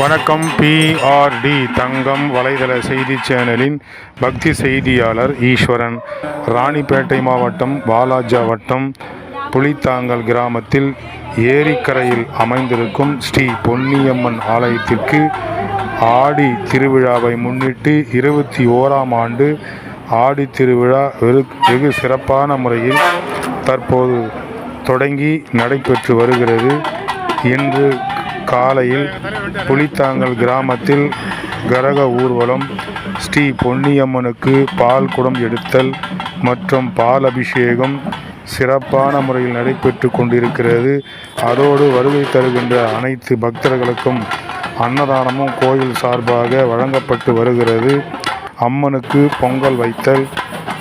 வணக்கம் பிஆர்டி தங்கம் வலைதள செய்தி சேனலின் பக்தி செய்தியாளர் ஈஸ்வரன். ராணிப்பேட்டை மாவட்டம் வாலாஜா வட்டம் புலித்தாங்கல் கிராமத்தில் ஏரிக்கரையில் அமைந்திருக்கும் ஸ்ரீ பொன்னியம்மன் ஆலயத்திற்கு ஆடி திருவிழாவை முன்னிட்டு இருபத்தி ஓராம் ஆண்டு ஆடி திருவிழா வெகு வெகு சிறப்பான முறையில் தற்போது தொடங்கி நடைபெற்று வருகிறது. இன்று காலையில் புலித்தாங்கல் கிராமத்தில் கரக ஊர்வலம் ஸ்ரீ பொன்னியம்மனுக்கு பால் குடம் எடுத்தல் மற்றும் பால் அபிஷேகம் சிறப்பான முறையில் நடைபெற்று கொண்டிருக்கிறது. அதோடு வருகை தருகின்ற அனைத்து பக்தர்களுக்கும் அன்னதானமும் கோயில் சார்பாக வழங்கப்பட்டு வருகிறது. அம்மனுக்கு பொங்கல் வைத்தல்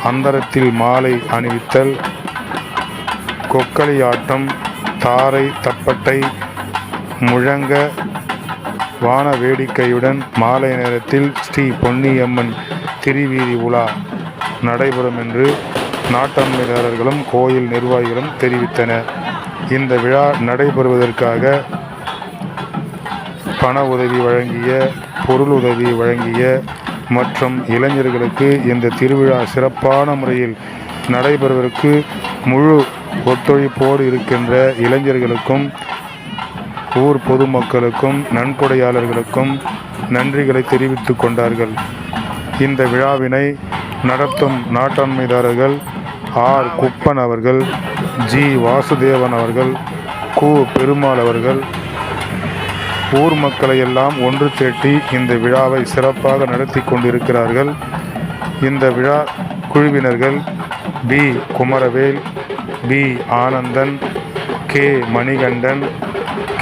அந்தரத்தில் மாலை அணிவித்தல் கொக்களியாட்டம் தாரை தப்பட்டை முழங்க வான வேடிக்கையுடன் மாலை நேரத்தில் ஸ்ரீ பொன்னியம்மன் திருவீதி உலா நடைபெறும் என்று நாட்டாண்மையாளர்களும் கோயில் நிர்வாகிகளும் தெரிவித்தனர். இந்த விழா நடைபெறுவதற்காக பண உதவி வழங்கிய பொருள் உதவி வழங்கிய மற்றும் இளைஞர்களுக்கு இந்த திருவிழா சிறப்பான முறையில் நடைபெறுவதற்கு முழு ஒத்துழைப்போடு இருக்கின்ற இளைஞர்களுக்கும் ஊர் பொதுமக்களுக்கும் நன்கொடையாளர்களுக்கும் நன்றிகளை தெரிவித்துக் கொண்டார்கள். இந்த விழாவினை நடத்தும் நாட்டாண்மைதாரர்கள் ஆர். குப்பன் அவர்கள் ஜி. வாசுதேவன் அவர்கள் கு. பெருமாள் அவர்கள். ஊர் மக்களை எல்லாம் ஒன்று திரட்டி இந்த விழாவை சிறப்பாக நடத்தி கொண்டிருக்கிறார்கள். இந்த விழா குழுவினர்கள் P. Kumaravel P. Anandan K. Manikandan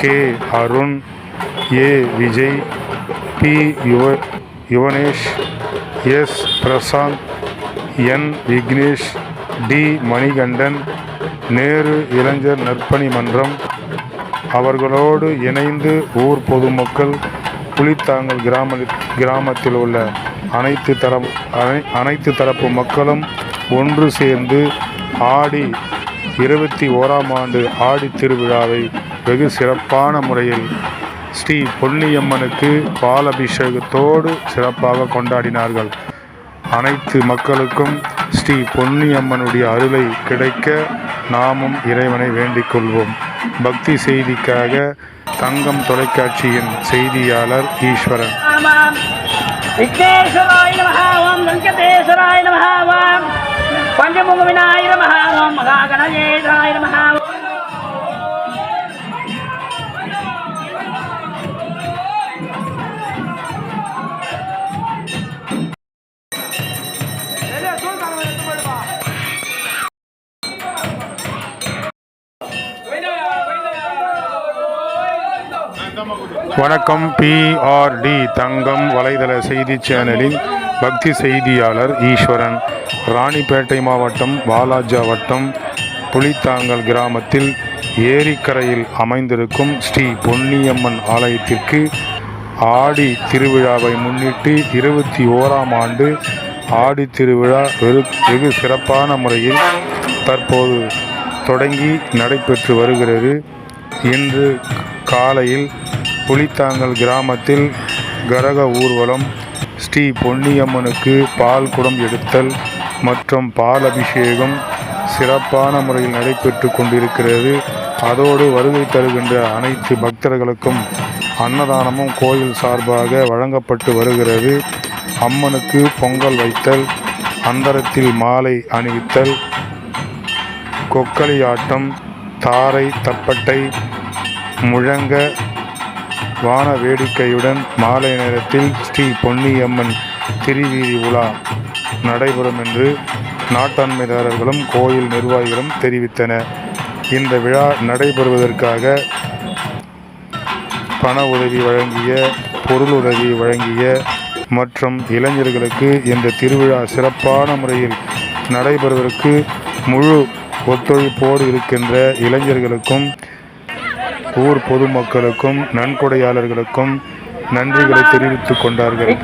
K. Arun. A. Vijay. P. Yuva Yuvanesh. S. Prasanth. N. Vignesh. T. Manikandan. Nehru இளைஞர் நற்பணி மன்றம். அவர்களோடு இணைந்து ஊர் பொதுமக்கள் புலித்தாங்கல் கிராம கிராமத்தில் உள்ள அனைத்து தர அனை அனைத்து தரப்பு மக்களும் ஒன்று சேர்ந்து ஆடி இருபத்தி ஓராம் ஆண்டு ஆடி திருவிழாவை வெகு சிறப்பான முறையில் ஸ்ரீ பொன்னியம்மனுக்கு பால் அபிஷேகத்தோடு சிறப்பாக கொண்டாடினார்கள். அனைத்து மக்களுக்கும் ஸ்ரீ பொன்னியம்மனுடைய அருளை கிடைக்க நாமும் இறைவனை வேண்டிக் கொள்வோம். பக்தி செய்திக்காக தங்கம் தொலைக்காட்சியின் செய்தியாளர் ஈஸ்வரன். விக்னேஸ்வராய ஓம் வெங்கடேஸ்வராய ஓம் பஞ்சமுக விநாயக நமः ஓம் மகாகணேசாய வணக்கம் பிஆர்டி தங்கம் வலைதள செய்தி சேனலின் பக்தி செய்தியாளர் ஈஸ்வரன். ராணிப்பேட்டை மாவட்டம் வாலாஜா வட்டம் புளித்தாங்கல் கிராமத்தில் ஏரிக்கரையில் அமைந்திருக்கும் ஸ்ரீ பொன்னியம்மன் ஆலயத்திற்கு ஆடி திருவிழாவை முன்னிட்டு இருபத்தி ஓராம் ஆண்டு ஆடி திருவிழா வெகு வெகு சிறப்பான முறையில் தற்போது தொடங்கி நடைபெற்று வருகிறது. இன்று காலையில் புலித்தாங்கல் கிராமத்தில் கரக ஊர்வலம் ஸ்ரீ பொன்னியம்மனுக்கு பால் குடம் எடுத்தல் மற்றும் பால் அபிஷேகம் சிறப்பான முறையில் நடைபெற்று கொண்டிருக்கிறது. அதோடு வருகை தருகின்ற அனைத்து பக்தர்களுக்கும் அன்னதானமும் கோயில் சார்பாக வழங்கப்பட்டு வருகிறது. அம்மனுக்கு பொங்கல் வைத்தல் அந்தரத்தில் மாலை அணிவித்தல் கொக்களியாட்டம் தாரை தப்பட்டை முழங்க வான வேடிக்கையுடன் மாலை நேரத்தில் ஸ்ரீ பொன்னியம்மன் திருவீதி உலா நடைபெறும் என்று நாட்டாண்மைதாரர்களும் கோயில் நிர்வாகிகளும் தெரிவித்தனர். இந்த விழா நடைபெறுவதற்காக பண உதவி வழங்கிய பொருள் உதவி வழங்கிய மற்றும் இளைஞர்களுக்கு இந்த திருவிழா சிறப்பான முறையில் நடைபெறுவதற்கு முழு ஒத்துழைப்போடு இருக்கின்ற இளைஞர்களுக்கும் ஊர் பொதுமக்களுக்கும் நன்கொடையாளர்களுக்கும் நன்றிகளை தெரிவித்துக் கொண்டார்கள்.